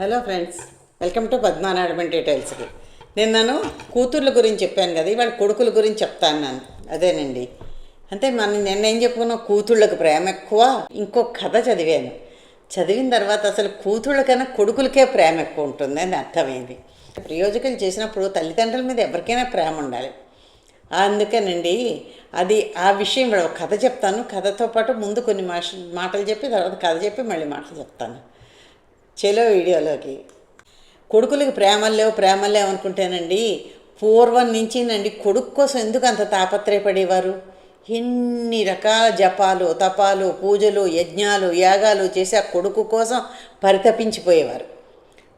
Hello friends welcome to పద్మానాడమెంట్ డీటెయిల్స్కి. నేను నన్ను కూతుర్ల గురించి చెప్పాను కదా ఇవాళ కొడుకుల గురించి చెప్తాను నేను. అదేనండి. అంటే మనం నిన్న ఏం చెప్పుకున్నాం కూతుళ్ళకు ప్రేమ ఎక్కువ ఇంకో కథ చదివాను. చదివిన తర్వాత అసలు కూతుళ్ళ కన్నా కొడుకులకే ప్రేమ ఎక్కువ ఉంటుంది అని అర్థమైంది ప్రయోజకులు చేసినప్పుడు తల్లిదండ్రుల మీద ఎవరికైనా ప్రేమ ఉండాలి. అందుకేనండి అది ఆ విషయం ఒక కథ చెప్తాను. కథతో పాటు ముందు కొన్ని మాటలు చెప్పి తర్వాత కథ చెప్పి మళ్ళీ మాటలు చెప్తాను. చెలో వీడియోలోకి. కొడుకులకి ప్రేమలు లేవు ప్రేమలు లేవు అనుకుంటేనండి పూర్వం నుంచినండి కొడుకు కోసం ఎందుకు అంత తాపత్రయపడేవారు? ఎన్ని రకాల జపాలు తపాలు పూజలు యజ్ఞాలు యాగాలు చేసి ఆ కొడుకు కోసం పరితపించిపోయేవారు.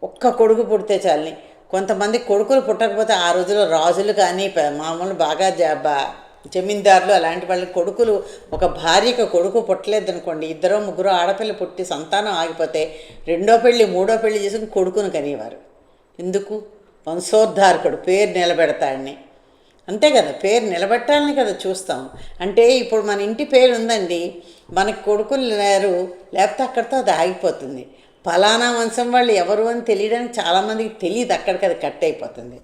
ఒక్క కొడుకు పుడితే చాలని. కొంతమంది కొడుకులు పుట్టకపోతే ఆ రోజుల్లో రాజులు కానీ మామూలు బాగా జ జమీందారులు అలాంటి వాళ్ళ కొడుకులు ఒక భార్యకు కొడుకు పుట్టలేదు అనుకోండి ఇద్దరు ముగ్గురు ఆడపిల్ల పుట్టి సంతానం ఆగిపోతే రెండో పెళ్ళి మూడో పెళ్ళి చేసుకుని కొడుకును కనేవారు. ఎందుకు? వంశోద్ధారకుడు పేరు నిలబెడతాడని. అంతే కదా పేరు నిలబెట్టాలని కదా చూస్తాం. అంటే ఇప్పుడు మన ఇంటి పేరు ఉందండి మనకి కొడుకులు లేరు లేకపోతే అక్కడితో అది ఆగిపోతుంది. ఫలానా వంశం వాళ్ళు ఎవరు అని తెలియడానికి చాలామందికి తెలియదు అక్కడికి అది కట్ అయిపోతుంది.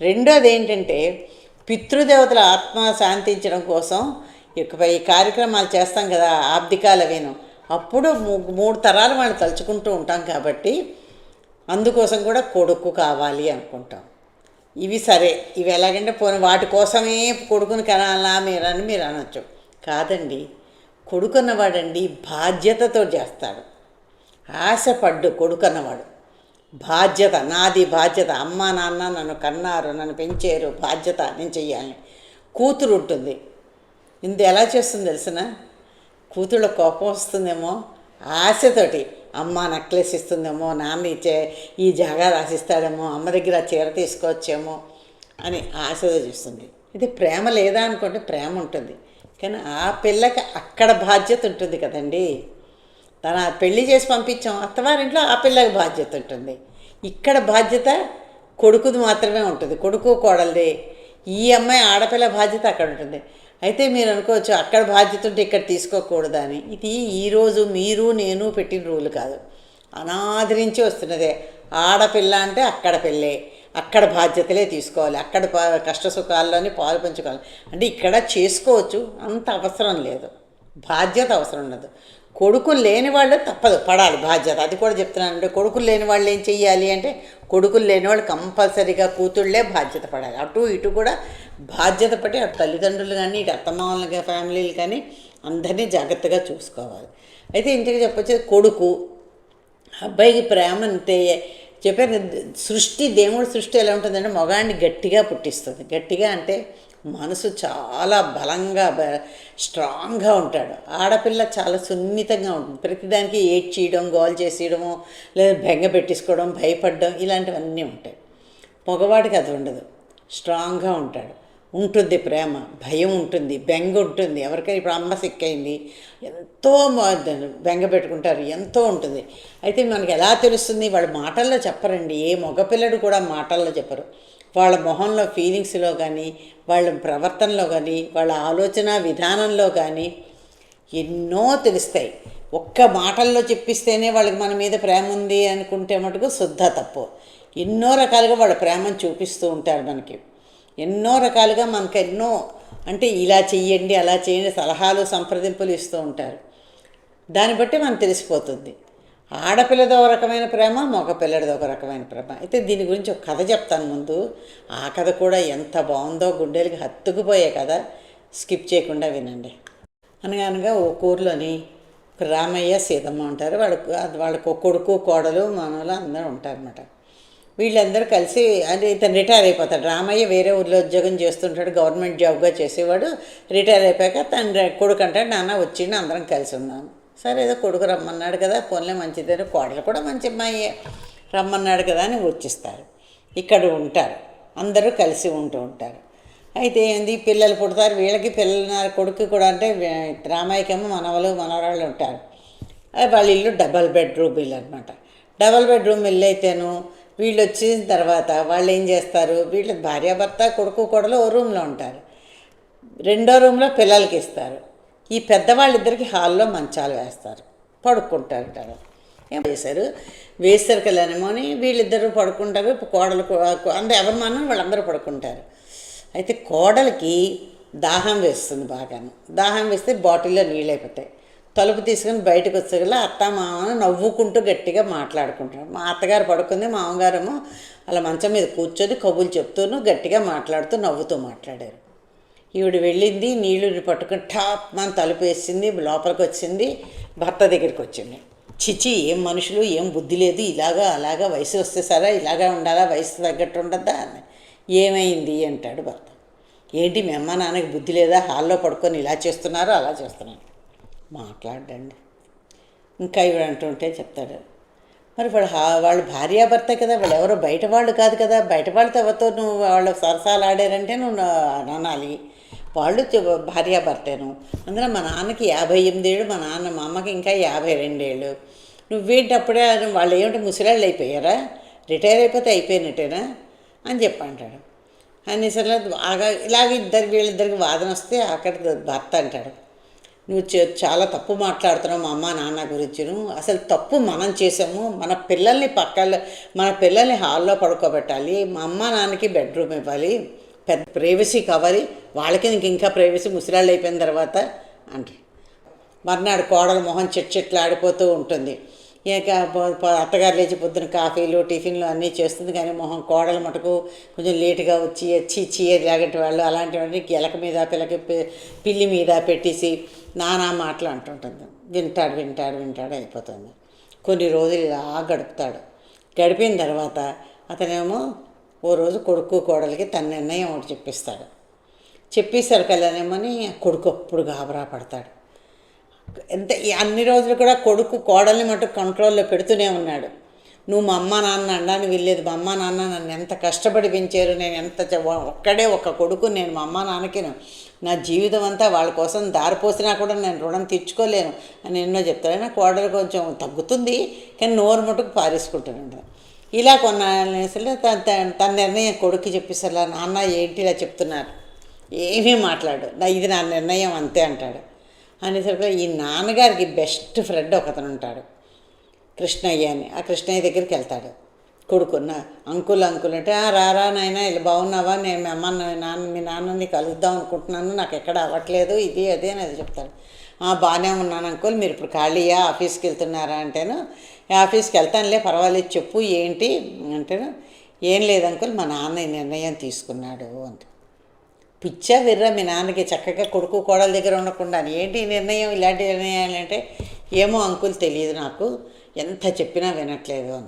రెండోది ఏంటంటే పితృదేవతల ఆత్మ శాంతించడం కోసం ఇకపై ఈ కార్యక్రమాలు చేస్తాం కదా ఆబ్దికాలు అవేను అప్పుడు మూ- మూడు తరాలు వాళ్ళు తలుచుకుంటూ ఉంటాం కాబట్టి అందుకోసం కూడా కొడుకు కావాలి అనుకుంటాం. ఇవి సరే ఇవి ఎలాగంటే పోనీ వాటి కోసమే కొడుకుని కనాలా మీరు అని మీరు అనొచ్చు. కాదండి కొడుకున్నవాడండి బాధ్యతతో చేస్తాడు. ఆశపడ్డు కొడుకన్నవాడు. బాధ్యత నాది బాధ్యత అమ్మ నాన్న నన్ను కన్నారు నన్ను పెంచారు బాధ్యత నేను చెయ్యాలి. కూతురు ఉంటుంది. ఇంత ఎలా చేస్తుంది తెలిసిన? కూతుళ్ళ కోపం వస్తుందేమో? ఆశతోటి అమ్మ నెక్లెస్ ఇస్తుందేమో? నాన్న ఇచ్చే ఈ జాగా రాసిస్తాడేమో? అమ్మ దగ్గర చీర తీసుకోవచ్చేమో? అని ఆశతో చూస్తుంది. ఇది ప్రేమ లేదా అనుకోండి ప్రేమ ఉంటుంది. కానీ ఆ పిల్లకి అక్కడ బాధ్యత ఉంటుంది కదండీ. తన పెళ్ళి చేసి పంపించాం. అత్తవారింట్లో ఆ పిల్లకి బాధ్యత ఉంటుంది. ఇక్కడ బాధ్యత కొడుకుది మాత్రమే ఉంటుంది. కొడుకు కోడలిది. ఈ అమ్మాయి ఆడపిల్ల బాధ్యత అక్కడ ఉంటుంది. అయితే మీరు అనుకోవచ్చు అక్కడ బాధ్యత ఉంటే ఇక్కడ తీసుకోకూడదు అని. ఇది ఈరోజు మీరు నేను పెట్టిన రూల్ కాదు. అనాది నుంచి వస్తున్నదే. ఆడపిల్ల అంటే అక్కడ పెళ్ళే. అక్కడ బాధ్యతలే తీసుకోవాలి. అక్కడ కష్ట సుఖాల్లోనే పాలు పంచుకోవాలి. అంటే ఇక్కడ చేసుకోవచ్చు. అంత అవసరం లేదు. బాధ్యత అవసరం ఉండదు. కొడుకులు లేని వాళ్ళు తప్పదు పడాలి బాధ్యత. అది కూడా చెప్తున్నాను అంటే కొడుకులు లేని వాళ్ళు ఏం చెయ్యాలి అంటే కొడుకులు లేని వాళ్ళు కంపల్సరీగా కూతుళ్ళే బాధ్యత పడాలి. అటు ఇటు కూడా బాధ్యత పడి అటు తల్లిదండ్రులు కానీ ఇటు అత్తమామల ఫ్యామిలీలు కానీ అందరినీ జాగ్రత్తగా చూసుకోవాలి. అయితే ఇంటికి చెప్పొచ్చేది కొడుకు. అబ్బాయికి ప్రేమ అంతే. చెప్పాను సృష్టి దేవుడి సృష్టి ఎలా ఉంటుందంటే మగాడిని గట్టిగా పుట్టిస్తుంది. గట్టిగా అంటే మనసు చాలా బలంగా బ- స్ట్రాంగ్గా ఉంటాడు. ఆడపిల్ల చాలా సున్నితంగా ఉంటుంది. ప్రతిదానికి ఏడ్చేయడం గోల్ చేసేయడము లేదా బెంగ పెట్టించుకోవడం భయపడడం ఇలాంటివన్నీ ఉంటాయి. మగవాడికి అది ఉండదు. స్ట్రాంగ్గా ఉంటాడు. ఉంటుంది ప్రేమ భయం ఉంటుంది బెంగ ఉంటుంది. ఎవరికైనా ఇప్పుడు అమ్మ సిక్కైంది ఎంతో బెంగ పెట్టుకుంటారు ఎంతో ఉంటుంది. అయితే మనకి ఎలా తెలుస్తుంది? వాళ్ళు మాటల్లో చెప్పరండి. ఏ మగపిల్లడు కూడా మాటల్లో చెప్పరు. వాళ్ళ మొహంలో ఫీలింగ్స్లో కానీ వాళ్ళ ప్రవర్తనలో కానీ వాళ్ళ ఆలోచన విధానంలో కానీ ఎన్నో తెలుస్తాయి. ఒక్క మాటల్లో చెప్పిస్తేనే వాళ్ళకి మన మీద ప్రేమ ఉంది అనుకుంటే మటుకు శుద్ధ తప్పు. ఎన్నో రకాలుగా వాళ్ళ ప్రేమను చూపిస్తూ ఉంటారు మనకి. ఎన్నో రకాలుగా మనకు ఎన్నో అంటే ఇలా చెయ్యండి అలా చేయండి సలహాలు సంప్రదింపులు ఇస్తూ ఉంటారు. దాన్ని బట్టి మనకు తెలిసిపోతుంది. ఆడపిల్లది ఒక రకమైన ప్రేమ మగపిల్లడిది ఒక రకమైన ప్రేమ. అయితే దీని గురించి ఒక కథ చెప్తాను ముందు. ఆ కథ కూడా ఎంత బాగుందో గుండెలకి హత్తుకుపోయే కథ. స్కిప్ చేయకుండా వినండి. అనగా అనగా ఓ ఊర్లోని ఒక రామయ్య సీతమ్మ ఉంటారు. వాళ్ళకు వాళ్ళకు కొడుకు కోడలు మనవలు అందరూ ఉంటారన్నమాట. వీళ్ళందరూ కలిసి అంటే ఇతను రిటైర్ అయిపోతాడు. రామయ్య వేరే ఊర్లో ఉద్యోగం చేస్తుంటాడు. గవర్నమెంట్ జాబ్గా చేసేవాడు. రిటైర్ అయిపోయాక తన కొడుకు అంటాడు నాన్న వచ్చిండు అందరం కలిసి ఉన్నాను సరే ఏదో కొడుకు రమ్మన్నాడు కదా పోన్లే మంచిదని కోడలు కూడా మంచి అమ్మాయి రమ్మన్నాడు కదా అని వచ్చిస్తారు ఇక్కడ ఉంటారు అందరూ కలిసి ఉంటూ ఉంటారు. అయితే ఏంది పిల్లలు పుడతారు వీళ్ళకి పిల్లలు కొడుకు కూడా అంటే రామాయకేమో మనవలు మనవరాళ్ళు ఉంటారు. వాళ్ళ ఇల్లు డబల్ బెడ్రూమ్ ఇల్లు అనమాట డబల్ బెడ్రూమ్ ఇల్లు అయితేను వీళ్ళు వచ్చిన తర్వాత వాళ్ళు ఏం చేస్తారు వీళ్ళ భార్యాభర్త కొడుకు కొడలు ఓ రూమ్లో ఉంటారు. రెండో రూమ్లో పిల్లలకి ఇస్తారు. ఈ పెద్దవాళ్ళిద్దరికి హాల్లో మంచాలు వేస్తారు. పడుకుంటారు ఏం వేశారు వేస్తారు కళ్యాణమో అని వీళ్ళిద్దరూ పడుకుంటారు. కోడలు కూ- అందరూ ఎవరి వాళ్ళందరూ పడుకుంటారు. అయితే కోడలికి దాహం వేస్తుంది బాగాను. దాహం వేస్తే బాటిల్లో నీళ్ళు అయిపోతాయి తలుపు తీసుకుని బయటకు వచ్చేగల అత్త మామను నవ్వుకుంటూ గట్టిగా మాట్లాడుకుంటారు. మా అత్తగారు పడుకుంది మామగారేమో అలా మంచం మీద కూర్చొని కబులు చెప్తూను గట్టిగా మాట్లాడుతూ నవ్వుతూ మాట్లాడారు. ఈవిడ వెళ్ళింది నీళ్ళు పట్టుకుని టాప్ మన తలుపు వేసింది లోపలికి వచ్చింది భర్త దగ్గరికి వచ్చింది. చిచి ఏం మనుషులు ఏం బుద్ధి లేదు ఇలాగా అలాగా వయసు వస్తే సరే ఇలాగా ఉండాలా వయసు తగ్గట్టు ఉండద్దా అని. ఏమైంది అంటాడు భర్త. ఏంటి మీ అమ్మ నాన్నకి బుద్ధి లేదా హాల్లో పడుకొని ఇలా చేస్తున్నారు అలా చేస్తున్నారు? మాట్లాడండి. ఇంకా ఇవి అంటుంటే చెప్తాడు మరి వాడు వాళ్ళు భార్యాభర్త కదా వాళ్ళు ఎవరో బయట వాళ్ళు కాదు కదా బయట వాళ్ళతో ఎవరితో నువ్వు వాళ్ళు సరసాలు ఆడారంటే నువ్వు అనాలి. వాళ్ళు భార్యాభర్తను. అందులో మా నాన్నకి యాభై ఎనిమిదేళ్ళు మా నాన్న మా అమ్మకి ఇంకా యాభై రెండేళ్ళు. నువ్వేంటి అప్పుడే వాళ్ళు ఏమిటి ముసలాళ్ళు అయిపోయారా? రిటైర్ అయిపోతే అయిపోయినట్టేనా? అని చెప్పి అంటాడు అనేసరిలో బాగా ఇలాగ ఇద్దరు వీళ్ళిద్దరికి వాదన వస్తే అక్కడ భర్త అంటాడు. నువ్వు చాలా తప్పు మాట్లాడుతున్నావు మా అమ్మ నాన్న గురించిను అసలు తప్పు మనం చేసాము మన పిల్లల్ని పక్కల మన పిల్లల్ని హాల్లో పడుకోబెట్టాలి. మా అమ్మ నాన్నకి బెడ్రూమ్ ఇవ్వాలి. పెద్ద ప్రైవసీ కావాలి వాళ్ళకి నీకు ఇంకా ప్రైవసీ ముసిరాళ్ళు అయిపోయిన తర్వాత అంటే మర్నాడు కోడల మొహం చెట్ చెట్లు ఆడిపోతూ ఉంటుంది. ఇక అత్తగారు లేచి పొద్దున కాఫీలు టిఫిన్లు అన్నీ చేస్తుంది. కానీ మొహం కోడలు మటుకు కొంచెం లేటుగా వచ్చి వచ్చి చీ లాగంటి వాళ్ళు. అలాంటివన్నీ గెలక మీద పిల్లకి పిల్లి మీద పెట్టేసి నానా మాటలు అంటుంటుంది. వింటాడు వింటాడు వింటాడు అయిపోతుంది. కొన్ని రోజులు ఇలా గడుపుతాడు. గడిపిన తర్వాత అతనేమో ఓ రోజు కొడుకు కోడలికి తన నిర్ణయం ఒకటి చెప్పిస్తాడు. చెప్పేశారు అని కొడుకు అప్పుడు గాబరా పడతాడు. ఎంత అన్ని రోజులు కూడా కొడుకు కోడల్ని మటు కంట్రోల్లో పెడుతూనే ఉన్నాడు. నువ్వు మా అమ్మ నాన్న అనడానికి వెళ్ళేది మా అమ్మ నాన్న నన్ను ఎంత కష్టపడి పెంచారు నేను ఎంత ఒక్కడే ఒక కొడుకు నేను మా అమ్మ నాన్నకి నా జీవితం అంతా వాళ్ళ కోసం దారిపోసినా కూడా నేను రుణం తీర్చుకోలేను అని ఎన్నో చెప్తాడు నా కోడలు కొంచెం తగ్గుతుంది కానీ నోరు మటుకు పారేసుకుంటానండి ఇలా కొన్నాళ్ళు తన తన- నిర్ణయం కొడుకు చెప్పేసరిలా నాన్న ఏంటి ఇలా చెప్తున్నారు? ఏమీ మాట్లాడు నా ఇది నా నిర్ణయం అంతే అంటాడు. అనేసరికి ఈ నాన్నగారికి బెస్ట్ ఫ్రెండ్ ఒకతను ఉంటాడు. కృష్ణయ్య అని. ఆ కృష్ణయ్య దగ్గరికి వెళ్తాడు. కొడుకున్న అంకుల్ అంకుల్ అంటే "ఆ, రారా నాయన ఇలా బాగున్నావా? నేను మీ అమ్మ నాన్న మీ నాన్నని కలుద్దాం అనుకుంటున్నాను. నాకు ఎక్కడ అవ్వట్లేదు. ఇది అదే అని అది చెప్తాడు. "ఆ, బాగానే ఉన్నాను అంకుల్. మీరు ఇప్పుడు ఖాళీయా? ఆఫీస్కి వెళ్తున్నారా? అంటేను ఆఫీస్కి వెళ్తానులే పర్వాలేదు చెప్పు ఏంటి? అంటేను ఏం లేదు అంకుల్. మా నాన్న నిర్ణయం తీసుకున్నాడు అంటే పిచ్చా విర్రా మీ నాన్నకి చక్కగా కొడుకు కోడల దగ్గర ఉండకుండా ఏంటి నిర్ణయం? ఇలాంటి నిర్ణయాలు అంటే ఏమో అంకుల్ తెలియదు నాకు. ఎంత చెప్పినా వినట్లేదు అని.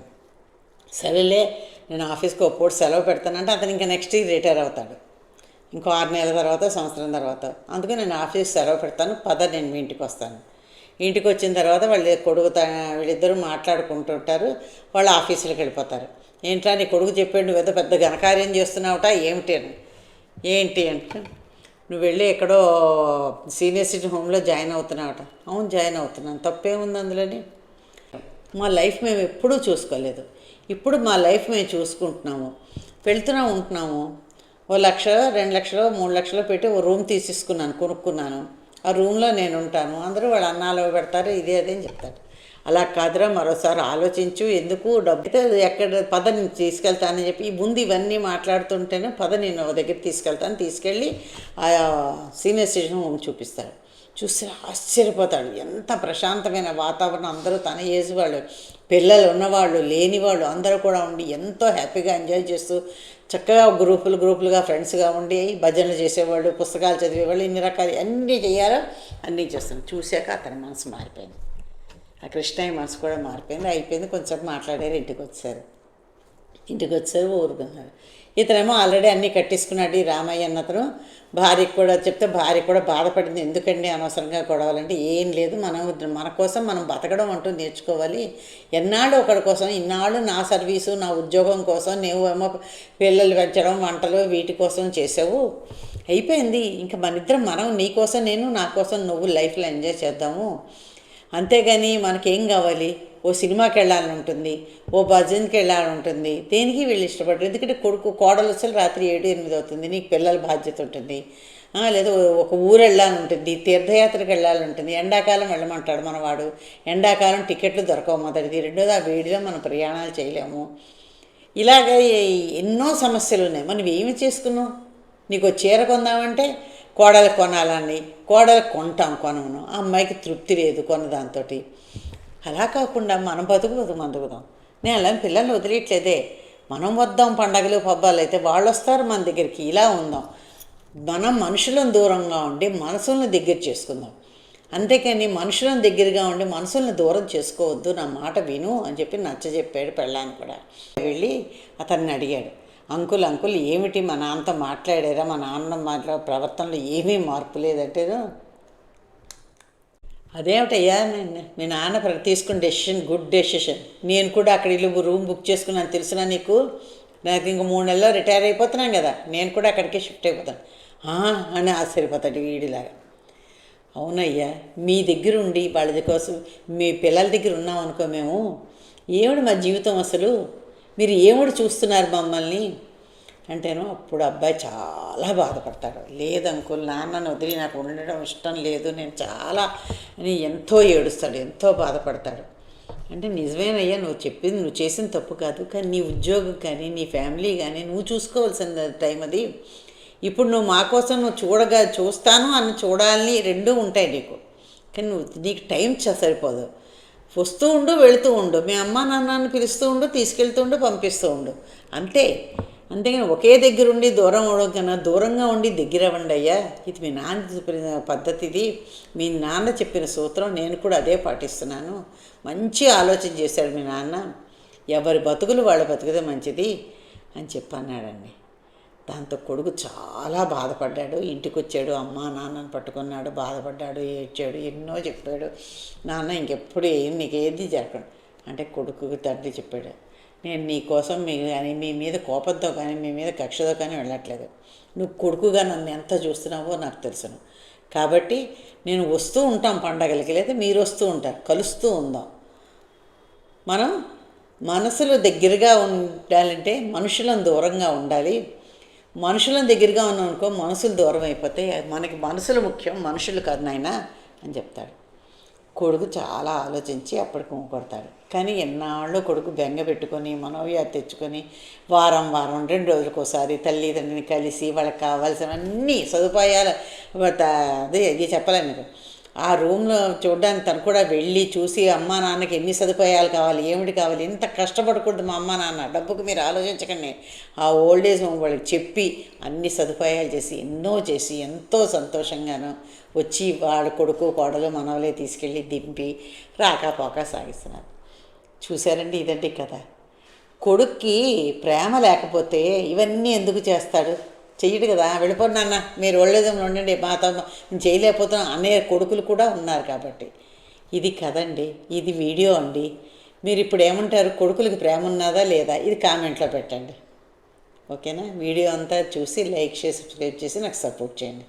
సరేలే నేను ఆఫీస్కి ఒక పూట సెలవు పెడతానంటే అతను ఇంకా నెక్స్ట్ ఇయర్ రిటైర్ అవుతాడు. ఇంకో ఆరు నెలల తర్వాత సంవత్సరం తర్వాత. అందుకే నేను ఆఫీస్ సెలవు పెడతాను. పద నేను మీ ఇంటికి వస్తాను. ఇంటికి వచ్చిన తర్వాత వాళ్ళు కొడుకు త- వీళ్ళిద్దరూ మాట్లాడుకుంటుంటారు వాళ్ళు ఆఫీసులకు వెళ్ళిపోతారు. ఏంట్రా నీ కొడుకు చెప్పాడు నువ్వు పెద్ద ఘనకార్యం చేస్తున్నావుట ఏమిటి అని. ఏంటి అంటే నువ్వు వెళ్ళి ఎక్కడో సీనియర్ సిటిజన్ హోమ్లో జాయిన్ అవుతున్నావట. అవును జాయిన్ అవుతున్నాను. తప్పేముంది అందులోని? మా లైఫ్ మేము ఎప్పుడూ చూసుకోలేదు. ఇప్పుడు మా లైఫ్ మేము చూసుకుంటున్నాము. వెళ్తున్నాం ఉంటున్నాము. ఓ లక్ష రెండు లక్షలు మూడు లక్షలు పెట్టి ఓ రూమ్ తీసేసుకున్నాను కొనుక్కున్నాను. ఆ రూమ్లో నేను ఉంటాను. అందరూ వాళ్ళు అన్నాలు పెడతారు ఇదే అదే అని చెప్తారు. అలా కాదురా మరోసారి ఆలోచించు ఎందుకు డబ్బుతో ఎక్కడ పద నేను తీసుకెళ్తానని చెప్పి ఈ ముందు ఇవన్నీ మాట్లాడుతుంటేనే పద నేను దగ్గర తీసుకెళ్తాను తీసుకెళ్ళి ఆ సీనియర్ సిటిజన్ హోమ్ చూపిస్తాడు. చూస్తే ఆశ్చర్యపోతాడు. ఎంత ప్రశాంతమైన వాతావరణం అందరూ తన ఏజ్ వాళ్ళు పిల్లలు ఉన్నవాళ్ళు లేని వాళ్ళు అందరూ కూడా ఉండి ఎంతో హ్యాపీగా ఎంజాయ్ చేస్తూ చక్కగా గ్రూపులు గ్రూపులుగా ఫ్రెండ్స్గా ఉండి భజనలు చేసేవాళ్ళు పుస్తకాలు చదివేవాళ్ళు ఇన్ని రకాలు అన్నీ చేయాలో అన్నీ చేస్తాను చూశాక అతని మనసు మారిపోయింది. ఆ కృష్ణయ్య మనసు కూడా మారిపోయింది. అయిపోయింది కొంచెం మాట్లాడారు ఇంటికి వచ్చారు. ఇంటికి వచ్చారు ఊరుకున్నారు. ఇతనేమో ఆల్రెడీ అన్నీ కట్టేసుకున్నాడు ఈ రామయ్య అన్నతను. భార్యకి కూడా చెప్తే భార్య కూడా బాధపడింది. ఎందుకండి అనవసరంగా గొడవలంటే ఏం లేదు. మనం మన కోసం మనం బతకడం అంటూ నేర్చుకోవాలి. ఎన్నాళ్ళు ఒకడి కోసం ఇన్నాళ్ళు నా సర్వీసు నా ఉద్యోగం కోసం నువ్వేమో పిల్లలు పెంచడం వంటలు వీటి కోసం చేసావు. అయిపోయింది. ఇంకా మన ఇద్దరం మనం నీ కోసం నేను నా కోసం నువ్వు లైఫ్లో ఎంజాయ్ చేద్దాము. అంతేగాని మనకేం కావాలి? ఓ సినిమాకి వెళ్ళాలని ఉంటుంది ఓ భజన్కి వెళ్ళాలని ఉంటుంది దేనికి వీళ్ళు ఇష్టపడరు? ఎందుకంటే కొడుకు కోడలు వచ్చి రాత్రి ఏడు ఎనిమిది అవుతుంది. నీకు పిల్లల బాధ్యత ఉంటుంది. లేదా ఒక ఊరు వెళ్ళాలని ఉంటుంది తీర్థయాత్రకు వెళ్ళాలని ఉంటుంది ఎండాకాలం వెళ్ళమంటాడు మనవాడు. ఎండాకాలం టికెట్లు దొరకవు మొదటిది. రెండోది ఆ వేడిలో మనం ప్రయాణాలు చేయలేము. ఇలాగ ఎన్నో సమస్యలు ఉన్నాయి మనం ఏమి చేసుకున్నాం నీకు చీర కొందామంటే కోడలు కొనాలని కోడలు కొంటాం కొనమును. ఆ అమ్మాయికి తృప్తి లేదు కొన్నదాంతో అలా కాకుండా మనం బతుకు బతుకు మందుకుదాం నేను అలా పిల్లల్ని వదిలేయట్లేదే. మనం వద్దాం పండగలు పబ్బాలు అయితే వాళ్ళు వస్తారు మన దగ్గరికి. ఇలా ఉందాం. మనం మనుషులను దూరంగా ఉండి మనసులను దగ్గర చేసుకుందాం. అంతేకాని మనుషులను దగ్గరగా ఉండి మనసులను దూరం చేసుకోవద్దు నా మాట విను అని చెప్పి నచ్చ చెప్పాడు పెళ్ళాన్ని కూడా. వెళ్ళి అతన్ని అడిగాడు. అంకుల్ అంకుల్ ఏమిటి మా నాన్నతో మాట్లాడారా? మా నాన్న మాట్లా ప్రవర్తనలో ఏమీ మార్పు లేదంటే అదేమిటయ్యా నేను మీ నాన్న తీసుకున్న డెసిషన్ గుడ్ డెసిషన్. నేను కూడా అక్కడ ఇల్లు రూమ్ బుక్ చేసుకున్నాను. తెలిసినా నీకు? నాకు ఇంక మూడు నెలల్లో రిటైర్ అయిపోతున్నాను కదా. నేను కూడా అక్కడికే షిఫ్ట్ అయిపోతాను. అని ఆశ్చర్యపోతాడు వీడిలాగా. అవునయ్యా మీ దగ్గర ఉండి వాళ్ళ కోసం మీ పిల్లల దగ్గర ఉన్నాం అనుకో మేము ఏమిటి మా జీవితం అసలు? మీరు ఏమిటి చూస్తున్నారు మమ్మల్ని? అంటేను అప్పుడు అబ్బాయి చాలా బాధపడతాడు. లేదు అంకుల్ నాన్నను వదిలి నాకు ఉండడం ఇష్టం లేదు. నేను చాలా అని ఎంతో ఏడుస్తాడు ఎంతో బాధపడతాడు. అంటే నిజమేనయ్యా నువ్వు చెప్పింది నువ్వు చేసిన తప్పు కాదు. కానీ నీ ఉద్యోగం కానీ నీ ఫ్యామిలీ కానీ నువ్వు చూసుకోవాల్సిన టైం అది. ఇప్పుడు నువ్వు మా కోసం నువ్వు చూడగా చూస్తాను అని చూడాలని రెండూ ఉంటాయి నీకు. కానీ నువ్వు నీకు టైం సరిపోదు. వస్తూ ఉండు వెళుతూ ఉండు. మీ అమ్మ నాన్నని పిలుస్తూ ఉండు తీసుకెళ్తూ ఉండు పంపిస్తూ ఉండు. అంతే అంతేగాని ఒకే దగ్గర ఉండి దూరం అవడం కన్నా దూరంగా ఉండి దగ్గర అవ్వండి అయ్యా. ఇది మీ నాన్న చెప్పిన పద్ధతి ఇది. మీ నాన్న చెప్పిన సూత్రం నేను కూడా అదే పాటిస్తున్నాను. మంచి ఆలోచన చేశాడు మీ నాన్న. ఎవరి బతుకులు వాళ్ళ బతుకుదే మంచిది అని చెప్పన్నాడండి. దాంతో కొడుకు చాలా బాధపడ్డాడు. ఇంటికి వచ్చాడు అమ్మ నాన్నని పట్టుకున్నాడు బాధపడ్డాడు ఏడ్చాడు ఎన్నో చెప్పాడు. నాన్న ఇంకెప్పుడు ఏం నీకు ఏది జరగడు అంటే కొడుకుకి తండ్రి చెప్పాడు. నేను నీ కోసం మీ కానీ మీ మీద కోపంతో కానీ మీ మీద కక్షతో కానీ వెళ్ళట్లేదు. నువ్వు కొడుకుగా నన్ను ఎంత చూస్తున్నావో నాకు తెలుసును. కాబట్టి నేను వస్తూ ఉంటాం పండగలకి లేదా మీరు వస్తూ ఉంటారు కలుస్తూ ఉందాం. మనం మనసులు దగ్గరగా ఉండాలంటే మనుషులను దూరంగా ఉండాలి. మనుషులను దగ్గరగా ఉన్నాం అనుకో మనసులు దూరం అయిపోతే మనకి మనసులు ముఖ్యం మనుషులు కాదు అని చెప్తాడు. కొడుకు చాలా ఆలోచించి అప్పటికి కొడతాడు. కానీ ఎన్నాళ్ళు కొడుకు బెంగ పెట్టుకొని మనోవ్యాధి తెచ్చుకొని వారం వారం రెండు రోజులకోసారి తల్లిదండ్రిని కలిసి వాళ్ళకి కావాల్సినవన్నీ సదుపాయాలు అది అదే ఇది చెప్పలేను మీకు ఆ రూమ్లో చూడడానికి తను కూడా వెళ్ళి చూసి అమ్మా నాన్నకి ఎన్ని సదుపాయాలు కావాలి ఏమిటి కావాలి ఇంత కష్టపడకూడదు మా అమ్మ నాన్న డబ్బుకు మీరు ఆలోచించకండి. ఆ ఓల్డ్ ఏజ్ హోమ్ వాళ్ళకి చెప్పి అన్ని సదుపాయాలు చేసి ఎన్నో చేసి ఎంతో సంతోషంగాను వచ్చి వాళ్ళ కొడుకు కోడలు మనవలే తీసుకెళ్ళి దింపి రాకపోక సాగిస్తున్నారు. చూశారండి ఇదండి కథ. కొడుక్కి ప్రేమ లేకపోతే ఇవన్నీ ఎందుకు చేస్తాడు? చెయ్యడు కదా. వెళ్ళిపోండి నాన్న మీరు ఒళ్ళేదం ఉండండి మాతో నేను చేయలేకపోతున్నాం అనే కొడుకులు కూడా ఉన్నారు కాబట్టి. ఇది కదండి ఇది వీడియో అండి. మీరు ఇప్పుడు ఏమంటారు కొడుకులకి ప్రేమ ఉన్నదా లేదా ఇది కామెంట్లో పెట్టండి. ఓకేనా? వీడియో అంతా చూసి లైక్ చేసి సబ్స్క్రైబ్ చేసి నాకు సపోర్ట్ చేయండి.